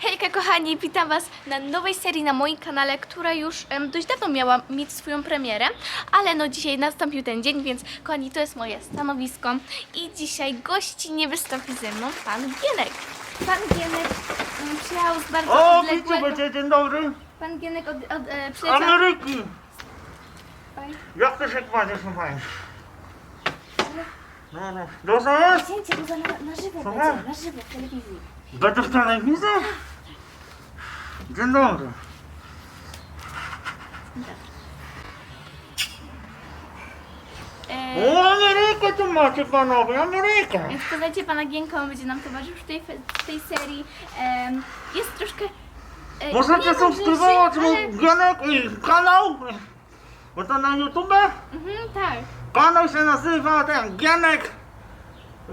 Hejka kochani, witam Was na nowej serii na moim kanale, która już em, dość dawno miała mieć swoją premierę, ale no dzisiaj nastąpił ten dzień, więc kochani to jest moje stanowisko i dzisiaj gości wystąpi ze mną Pan Gienek. Pan Gienek przyjechał z bardzo O, odległego... witam cię, dzień dobry. Pan Gienek od, od, e, przyleciał... Ameryki. Oj, Jak to się kładzie, proszę Państwa? No, no. Dobrze? Zdjęcie, bo na, na żywo będzie, na żywo w telewizji. Będę w telewizji? Dzień dobry. E, O, Amerykę tu macie panowie, Amerykę. Więc poznajcie pana Gienka, on będzie nam towarzyszył w tej, w tej serii. Em, jest troszkę... e, Możecie nie subskrybować ale- mój Gienek i kanał? Bo to na YouTube? Mhm, tak. Kanał się nazywa ten Gienek.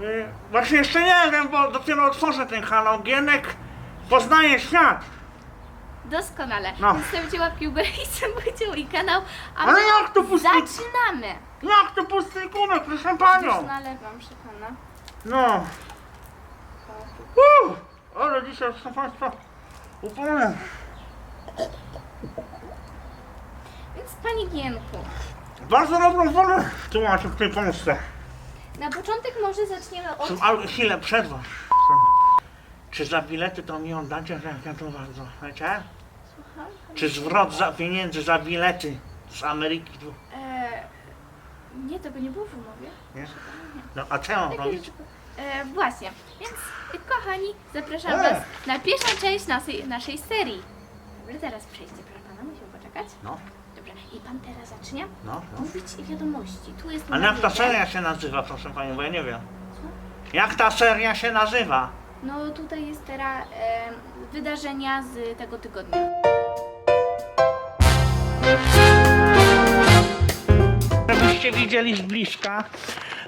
Y, Właśnie jeszcze nie wiem, bo dopiero otworzę ten kanał. Gienek poznaje świat. Doskonale. No. Więc Zostawcie łapki w górę i subskrypujcie mój kanał, a my Ale jak to pusty... zaczynamy. Jak to pusty kubek, proszę panią? Nalewam, proszę pana. No. Uh, ale dzisiaj, proszę państwa, upalę. Więc panie Gienku, Bardzo dobrą wolę tłumaczę w tej Polsce. Na początek może zaczniemy od... Ale chwilę, przerwa. Czy za bilety to mi oddacie, że ja to bardzo, wiecie? Słucham? Czy zwrot za pieniędzy za bilety z Ameryki tu, E, nie, tego nie było w umowie. nie? No a co ja mam Takie robić? rzeczy- E, właśnie, więc e, kochani, zapraszam E. Was na pierwszą część naszej, naszej serii. Dobra, teraz przejście, proszę pana, musimy poczekać. No, i pan teraz zacznie no, mówić wiadomości. Tu jest Ale jak ta jeden. seria się nazywa, proszę panią, bo ja nie wiem. Jak ta seria się nazywa? No tutaj jest teraz wydarzenia z tego tygodnia. Żebyście widzieli z bliska.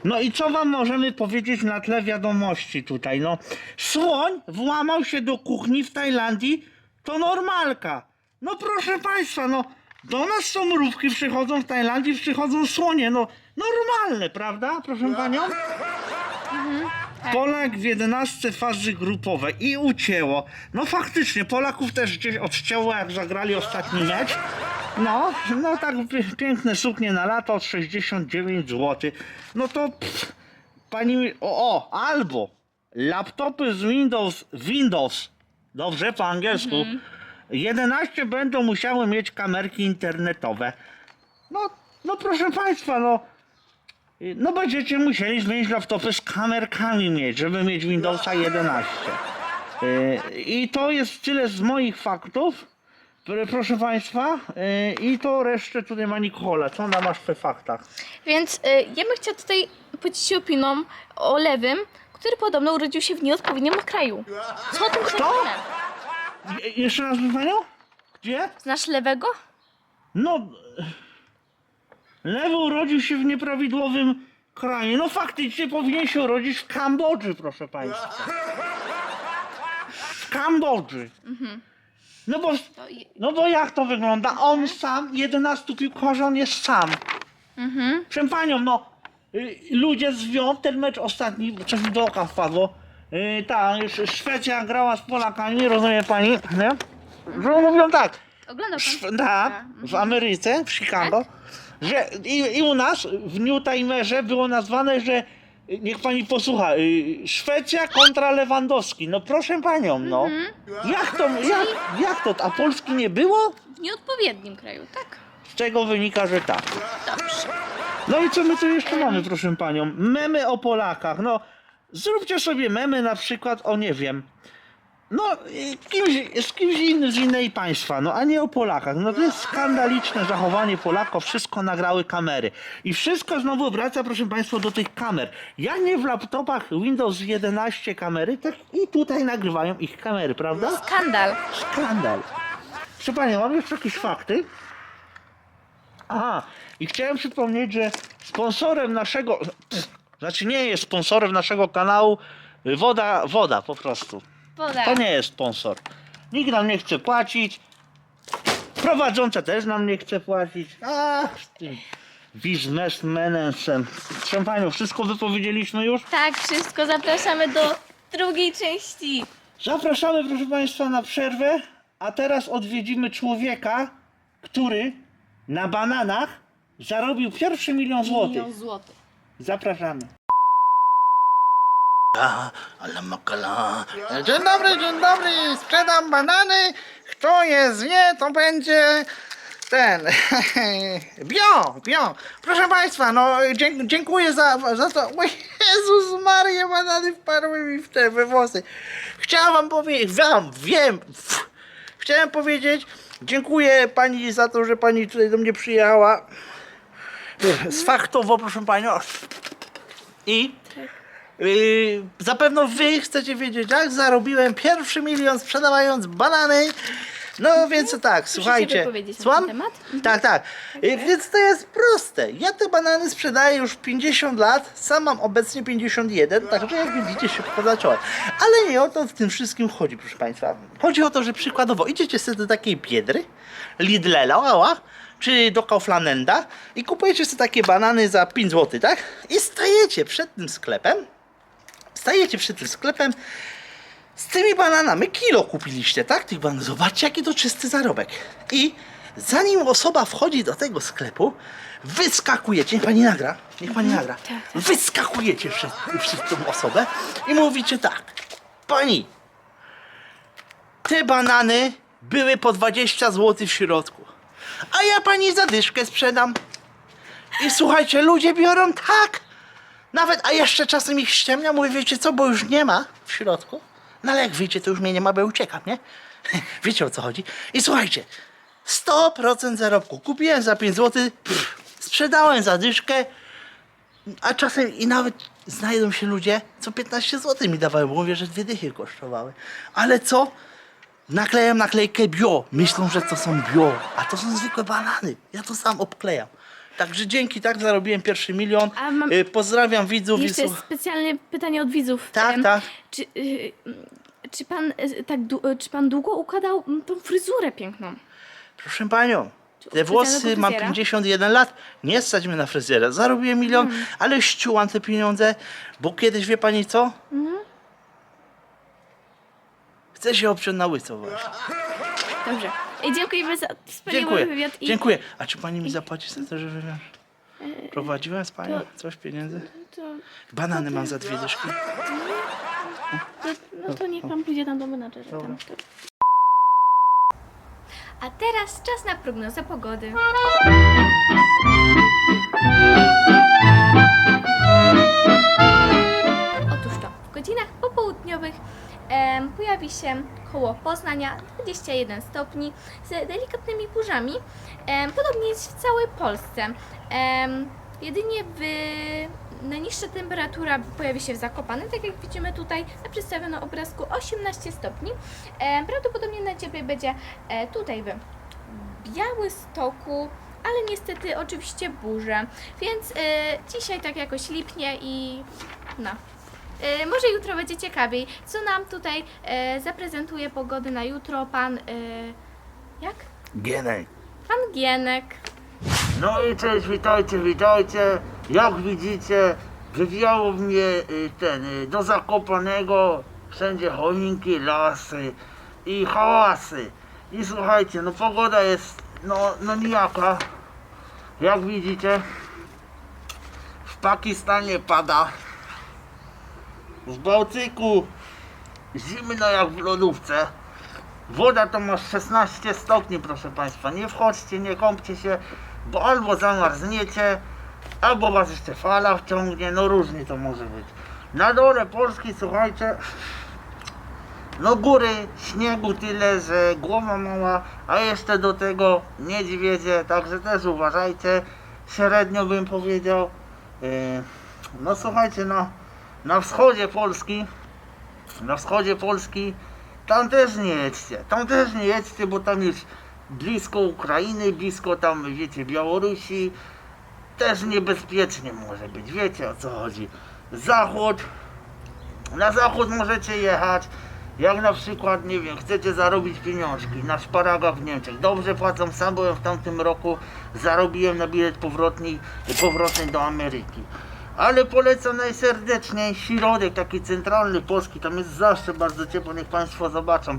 No i co wam możemy powiedzieć na tle wiadomości tutaj? No, słoń włamał się do kuchni w Tajlandii, to normalka. No proszę państwa, no, do nas są mrówki przychodzą w Tajlandii, przychodzą słonie, no, normalne, prawda, proszę panią? Polak w 11 fazy grupowej i ucięło. No faktycznie, Polaków też gdzieś odcięło, jak zagrali ostatni mecz. No, no tak pi- piękne suknie na lato, 69 zł. No to pff, pani, mi- o, o, albo laptopy z Windows, Windows, dobrze po angielsku, 11 będą musiały mieć kamerki internetowe. No, no proszę państwa, no, no będziecie musieli zmienić laptopy z kamerkami mieć, żeby mieć Windowsa 11. Yy, I to jest tyle z moich faktów, które, proszę Państwa. Yy, I to resztę tutaj ma Nikola. Co ona masz w faktach? Więc ja bym chciała tutaj podzielić się opinią o Lewym, który podobno urodził się w nieodpowiednim kraju. Co o tym Kto? Je- jeszcze raz Panią? Gdzie? Znasz Lewego? No... Lewy urodził się w nieprawidłowym kraju. No faktycznie powinien się urodzić w Kambodży, proszę Państwa. W Kambodży. No bo To je- No bo jak to wygląda? On sam, 11 piłkarzy, on jest sam. Mhm. Proszę panią, no, y, ludzie zwią ten mecz ostatni, coś mi do oka wpadło. Y, ta, Sz- Szwecja grała z Polakami, rozumie pani, nie? Że mówią tak, Oglądał pan? Szw- tak, w Ameryce, w Chicago, że i, i u nas w New Timerze było nazwane, że niech pani posłucha, y, Szwecja kontra Lewandowski. No proszę panią, no. Jak to, jak, jak to, a Polski nie było? W nieodpowiednim kraju, tak. Z czego wynika, że tak. Dobrze. No i co my tu jeszcze mamy, proszę panią? Memy o Polakach. No, zróbcie sobie memy na przykład o, nie wiem, no, kimś, z kimś innym z innej państwa, no, a nie o Polakach. No to jest skandaliczne zachowanie Polaków, wszystko nagrały kamery. I wszystko znowu wraca, proszę państwa, do tych kamer. Ja nie w laptopach Windows 11 kamery, tak i tutaj nagrywają ich kamery, prawda? Skandal. Skandal. Proszę Panią, mam jeszcze jakieś fakty. Aha, i chciałem przypomnieć, że sponsorem naszego, znaczy nie jest sponsorem naszego kanału woda, woda po prostu. Woda. To nie jest sponsor. Nikt nam nie chce płacić. Prowadząca też nam nie chce płacić. Ach, z tym biznesmenem. Proszę Panią, wszystko wypowiedzieliśmy już? Tak, wszystko. Zapraszamy do drugiej części. Zapraszamy, proszę Państwa, na przerwę, a teraz odwiedzimy człowieka, który na bananach zarobił pierwszy milion złotych. Milion złotych. Zapraszamy. Dzień dobry, dzień dobry, sprzedam banany. Kto je zje, to będzie ten. Bio, bio. Proszę Państwa, no dziękuję za, za to. O Jezus Maria, banany wpadły mi w te we włosy. Chciałem Wam powiedzieć, wam, wiem. Chciałem powiedzieć, dziękuję Pani za to, że Pani tutaj do mnie przyjechała. Z faktowo, proszę Panią. I Yy, zapewne wy chcecie wiedzieć, jak zarobiłem pierwszy milion sprzedawając banany. No więc tak, słuchajcie. wypowiedzieć na Słucham? ten temat? Mhm. Tak, tak. Yy, więc to jest proste. Ja te banany sprzedaję już 50 lat, sam mam obecnie 51, także jak widzicie się zacząłem. Ale nie o to w tym wszystkim chodzi, proszę Państwa. Chodzi o to, że przykładowo idziecie sobie do takiej biedry, Lidlela, czy do Kauflandenda i kupujecie sobie takie banany za 5 zł, tak? I stajecie przed tym sklepem, stajecie przed tym sklepem z tymi bananami, kilo kupiliście, tak? Tych bananów. Zobaczcie, jaki to czysty zarobek. I zanim osoba wchodzi do tego sklepu, wyskakujecie, niech pani nagra, niech pani nagra, wyskakujecie przed, przed tą osobę i mówicie tak, pani, te banany były po 20 zł w środku, a ja pani zadyszkę sprzedam. I słuchajcie, ludzie biorą tak. Nawet, a jeszcze czasem ich ściemnia, mówię, wiecie co, bo już nie ma w środku. No ale jak wyjdzie, to już mnie nie ma, bo uciekam, nie? Wiecie o co chodzi. I słuchajcie, 100% zarobku. Kupiłem za 5 zł, pff, sprzedałem za dyszkę, a czasem i nawet znajdą się ludzie, co 15 zł mi dawały, bo mówię, że dwie dychy kosztowały. Ale co? Naklejają naklejkę bio. Myślą, że to są bio, a to są zwykłe banany. Ja to sam obklejam. Także dzięki, tak zarobiłem pierwszy milion. A mam- Y, Pozdrawiam widzów. i Jeszcze jest słuch- specjalne pytanie od widzów. Tak, Em, tak. Czy, y, czy, pan, y, tak, y, czy pan długo układał mm, tą fryzurę piękną? Proszę panią, te włosy mam fryzjera? 51 lat, nie stać mnie na fryzjera. Zarobiłem milion, Mm. ale ściułam te pieniądze, bo kiedyś wie pani co? Chcę się obciąć na łyso właśnie. Dobrze. I dziękujemy za wspaniały Dziękuję, wywiad. I, dziękuję. A czy pani mi zapłaci za to, że wywiad? Prowadziłem z panią to- coś pieniędzy? To, Banany mam za dwie dyszki. to, no to niech pan pójdzie tam do menadżera. Tam. A teraz czas na prognozę pogody. Otóż to, w godzinach popołudniowych pojawi się koło Poznania 21 stopni z delikatnymi burzami. Podobnie jest w całej Polsce. Jedynie w, najniższa temperatura pojawi się w Zakopanem, tak jak widzimy tutaj na przedstawionym obrazku 18 stopni. Prawdopodobnie najcieplej będzie e, tutaj w Białystoku, ale niestety oczywiście burze, więc e, dzisiaj tak jakoś lipnie i no. E, może jutro będzie ciekawiej. Co nam tutaj e, zaprezentuje pogody na jutro pan. E, jak? Gienek. Pan Gienek. No i cześć, witajcie, witajcie. Jak widzicie, wywiało mnie y, ten y, do Zakopanego, wszędzie choinki, lasy i hałasy. I słuchajcie, no pogoda jest no, no nijaka. Jak widzicie, w Pakistanie pada. W Bałtyku zimno jak w lodówce. Woda to ma 16 stopni, proszę Państwa. Nie wchodźcie, nie kąpcie się, bo albo zamarzniecie, albo Was jeszcze fala wciągnie, no różnie to może być. Na dole Polski, słuchajcie, no góry, śniegu tyle, że głowa mała, a jeszcze do tego niedźwiedzie, także też uważajcie, średnio bym powiedział. Yy, No słuchajcie, no, na wschodzie Polski, na wschodzie Polski tam też nie jedźcie, tam też nie jedźcie, bo tam już blisko Ukrainy, blisko tam, wiecie, Białorusi, też niebezpiecznie może być, wiecie o co chodzi. Zachód, na zachód możecie jechać, jak na przykład, nie wiem, chcecie zarobić pieniążki na szparagach w Niemczech. Dobrze płacą, sam byłem w tamtym roku, zarobiłem na bilet powrotny, powrotny do Ameryki. Ale polecam najserdeczniej środek, taki centralny Polski, tam jest zawsze bardzo ciepło, niech Państwo zobaczą.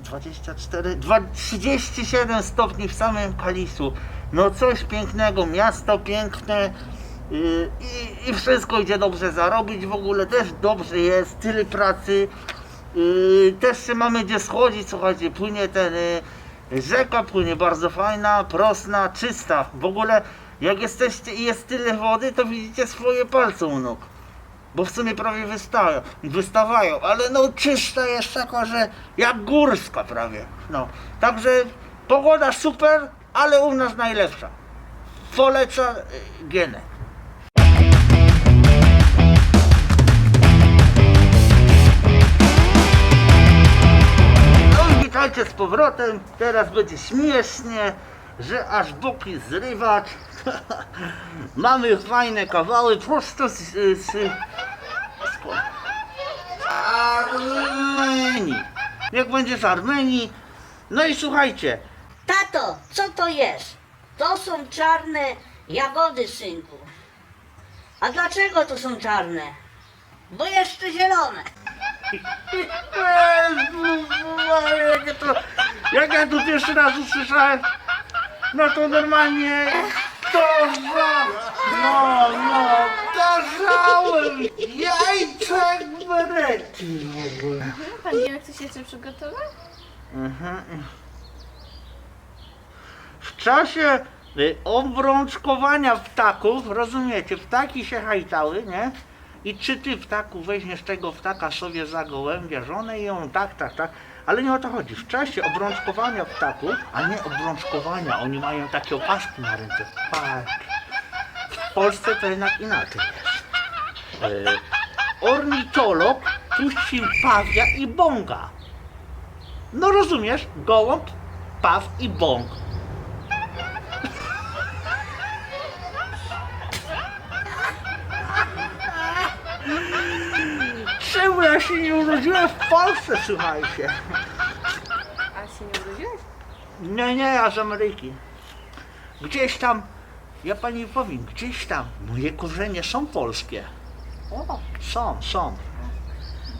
24, dwa- 37 stopni w samym Kalisu. No coś pięknego, miasto piękne yy, i, i wszystko idzie dobrze zarobić w ogóle, też dobrze jest, tyle pracy. Yy, też się mamy gdzie schodzić, słuchajcie, płynie ten yy, rzeka, płynie bardzo fajna, prosna, czysta. W ogóle jak jesteście i jest tyle wody, to widzicie swoje palce u nóg. Bo w sumie prawie wystają, wystawają, ale no czysta jest taka, że jak górska prawie. No, także pogoda super, ale u nas najlepsza. Poleca y, Gienę. No witajcie z powrotem, teraz będzie śmiesznie, że aż boki zrywać. Mamy fajne kawały prosto z, z, z Armenii. Niech będzie z Armenii. No i słuchajcie, Tato, co to jest? To są czarne jagody, synku. A dlaczego to są czarne? Bo jeszcze zielone. Jezu, jak ja to, jak ja to pierwszy raz usłyszałem, no to normalnie to ża... No, no, darzałem jajczek bereki w ogóle. Pan jak coś jeszcze przygotował? Mhm. W czasie y, obrączkowania ptaków, rozumiecie, ptaki się hajtały, nie? I czy ty ptaku weźmiesz tego ptaka sobie za gołębia żonę i ją tak, tak, tak. Ale nie o to chodzi. W czasie obrączkowania ptaków, a nie obrączkowania, oni mają takie opaski na ręce. Patrz. W Polsce to jednak inaczej jest. Y, ornitolog puścił pawia i bąga. No rozumiesz, gołąb, paw i bąk. Czemu ja się nie urodziłem w Polsce, słuchajcie? A się nie urodziłeś? Nie, nie, ja z Ameryki. Gdzieś tam, ja pani powiem, gdzieś tam, moje korzenie są polskie. O, Są, są.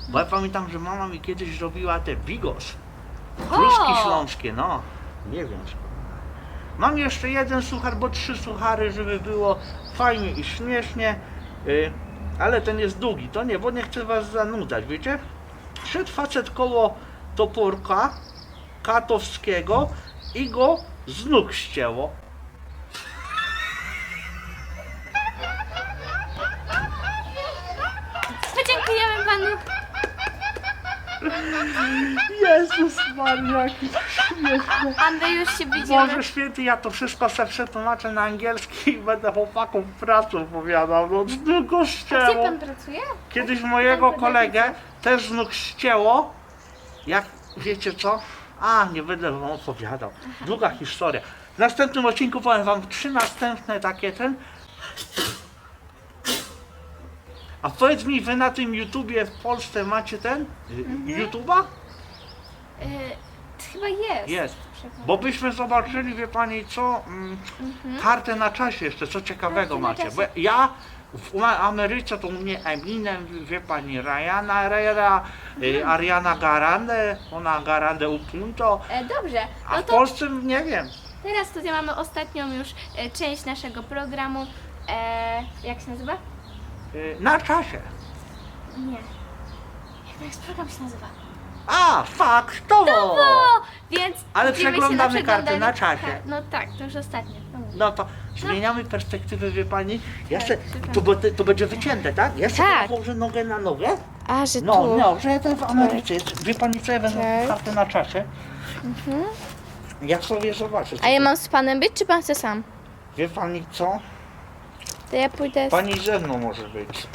Bo ja pamiętam, że mama mi kiedyś robiła te bigos. Kluski śląskie, no. Nie wiem. Mam jeszcze jeden suchar, bo trzy suchary, żeby było fajnie i śmiesznie. Y, ale ten jest długi, to nie, bo nie chcę was zanudzać, wiecie? Szedł facet koło toporka katowskiego i go z nóg ścięło. Podziękujemy panu. Jezus Maria, jaki śmieszny. A my już się widzimy. Boże święty, ja to wszystko sobie przetłumaczę na angielski i będę chłopakom pracę opowiadał. No nóg go Gdzie ścięło. pan pracuje? Kiedyś mojego kolegę też z nóg ścięło. Jak wiecie co? A, nie będę wam opowiadał. Długa historia. W następnym odcinku powiem wam trzy następne takie ten. A powiedz mi, wy na tym YouTubie w Polsce macie ten? y, YouTube'a? Y, chyba jest. Jest. Przepraszam. Bo byśmy zobaczyli, wie pani co, mm, kartę na czasie jeszcze, co ciekawego Kartę na macie. czasie. Bo ja w Ameryce to u mnie Eminem, wie pani, Ryana Herrera, y, Ariana Grande, ona Grande u punto, E, dobrze, a no w to Polsce nie wiem. teraz tutaj mamy ostatnią już e, część naszego programu. E, jak się nazywa? Y, Na czasie. Nie. Jak program się nazywa? A, faktowo! O, więc Ale widzimy się przeglądamy karty na czasie. Tak, no tak, to już ostatnie. No. No to zmieniamy perspektywę, wie pani. Ja Tak, se, to, to będzie wycięte, tak? Ja sobie Tak. położę nogę na nogę. A, że No, no, że ja to w Ameryce jest. Wie pani co, ja wezmę Tak. kartę na czasie. Ja sobie zobaczę. co A ja to- mam z panem być, czy pan chce sam? Wie pani co? To ja pójdę z... Pani ze mną może być.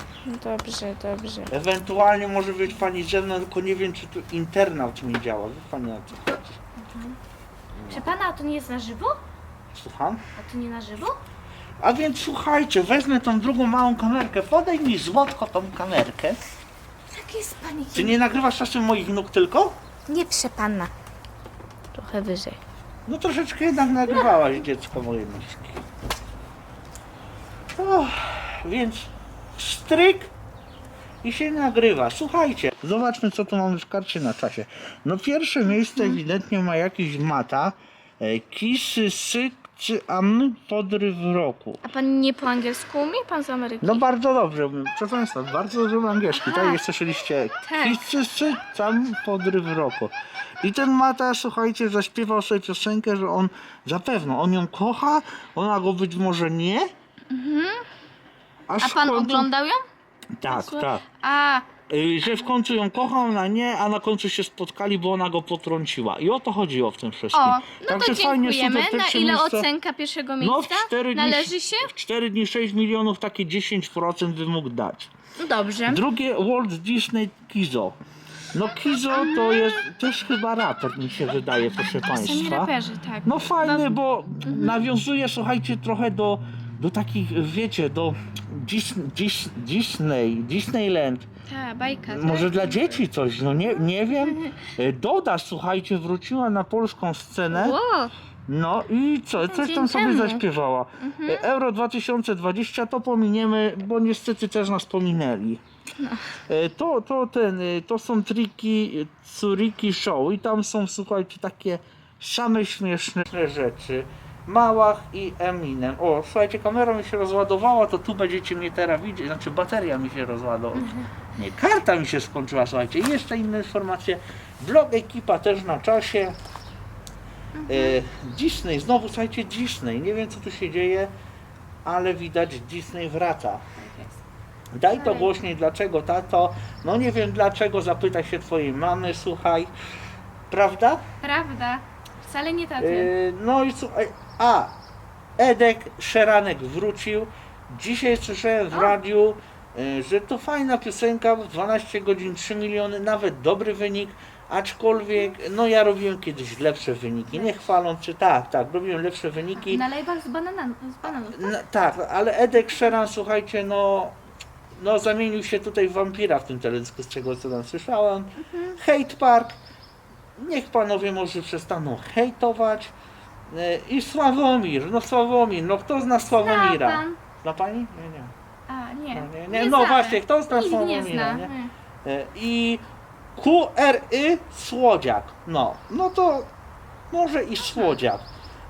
Dobrze, dobrze. Ewentualnie może być pani ze mną, tylko nie wiem czy tu internaut mi działa. Wie pani o co chodzi? Proszę pana, a to nie jest na żywo? Słucham? A to nie na żywo? A więc słuchajcie, wezmę tą drugą małą kamerkę. Podaj mi złotko tą kamerkę. Jak jest pani? Czy nie nagrywasz czasem moich nóg tylko? Nie prze pana. Trochę wyżej. No troszeczkę jednak nagrywałaś dziecko moje nóżki. O, więc stryk i się nagrywa. Słuchajcie, zobaczmy co tu mamy w karcie na czasie. No pierwsze miejsce ewidentnie ma jakiś mata. E, Kisy, syk, czy am podryw roku. A pan nie po angielsku umie? Pan z Ameryki? No bardzo dobrze, proszę Państwa, bardzo dobrze angielski. Tak, jest słyszeliście. Tak. Tam podryw roku. I ten Mata, słuchajcie, zaśpiewał sobie piosenkę, że on zapewne, on ją kocha, ona go być może nie. Aż A pan końcu- oglądał ją? Tak, tak. A, Że w końcu ją kocha, ona nie, a na końcu się spotkali, bo ona go potrąciła. I o to chodziło w tym wszystkim. o, no to Także fajnie, dziękujemy. super, Na ile miejsce. ocenka pierwszego No w miejsca? 4 dni, Należy się? w 4 dni 6 milionów, takie 10% by mógł dać. Dobrze. Drugie Walt Disney Kizo. No Kizo to jest też chyba raper mi się wydaje, proszę To Państwa. raperzy, tak. No fajny, bo Mhm. nawiązuje, słuchajcie, trochę do, do takich, wiecie, do Dis, Dis, Disney, Disneyland. Ta bajka, tak? Może dla dzieci coś, no nie, nie wiem. E, Doda, słuchajcie, wróciła na polską scenę. Ło, No i co, coś Dzień tam sobie temu. zaśpiewała. E, Euro 2020 to pominiemy, bo niestety też nas pominęli. E, To, to, ten, e, to są triki Tsuriki Show i tam są, słuchajcie, takie same śmieszne rzeczy. Małach i Eminem. O, słuchajcie, kamera mi się rozładowała, to tu będziecie mnie teraz widzieć, znaczy bateria mi się rozładowała. Nie, karta mi się skończyła, słuchajcie. I jeszcze inne informacje. Vlog ekipa też na czasie. E, Disney, znowu słuchajcie, Disney. Nie wiem co tu się dzieje, ale widać Disney wraca. Daj to głośniej, dlaczego tato? No nie wiem dlaczego, zapytaj się twojej mamy, słuchaj. Prawda? prawda. Wcale nie taty. E, no i słuchaj, a Edek Szeranek wrócił. Dzisiaj słyszałem w radiu, e, że to fajna piosenka, w 12 godzin 3 miliony, nawet dobry wynik, aczkolwiek, no ja robiłem kiedyś lepsze wyniki, nie chwaląc, czy tak, tak, robiłem lepsze wyniki. Na live'ach z, banana, z bananów. tak? No, tak, ale Edek Sheeran, słuchajcie, no, no zamienił się tutaj w wampira w tym teledysku, z czego co tam słyszałem. Hate Park, niech panowie może przestaną hejtować. E, I Sławomir, no Sławomir, no kto zna Sławomira? Pan. Zna pani? Nie, nie. A, nie. No, nie, nie. No znamy. właśnie, kto zna Nikt nie Sławomira, zna. nie? Mm. E, I QRY Słodziak. No, no to może i Słodziak.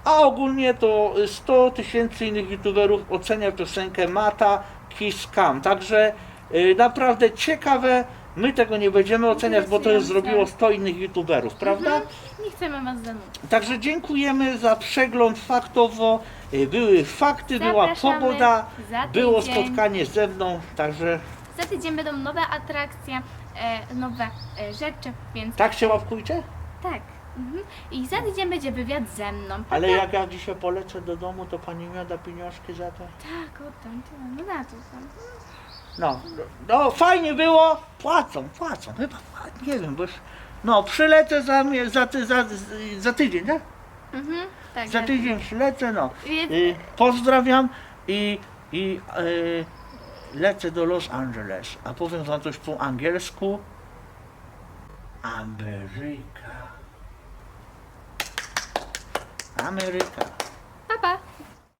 A ogólnie to 100 tysięcy innych youtuberów ocenia piosenkę Mata Kiss Cam. Także y, naprawdę ciekawe. My tego nie będziemy oceniać, bo to już zrobiło 100 innych youtuberów, prawda? Nie chcemy was zanudzić. Także dziękujemy za przegląd faktowo. Y, Były fakty, była Zapraszamy pogoda, za było tydzień. spotkanie ze mną, także Za tydzień będą nowe atrakcje, e, nowe e, rzeczy, więc tak się łapkujcie. tak. Mhm. I za tydzień będzie wywiad ze mną. Ale jak ja dzisiaj polecę do domu, to pani mi da pieniążki za to? Tak, oddam, to, no na to tam. No, no fajnie było, płacą, płacą, chyba, pła- nie wiem, bo już, no przylecę za, mnie- za, ty, za, za tydzień, tak? Mhm. Tak, Za tydzień przylecę, no. Więc- Y, pozdrawiam i, i y, lecę do Los Angeles, a powiem wam coś po angielsku. Ameryka. Ameryka. Pa, pa.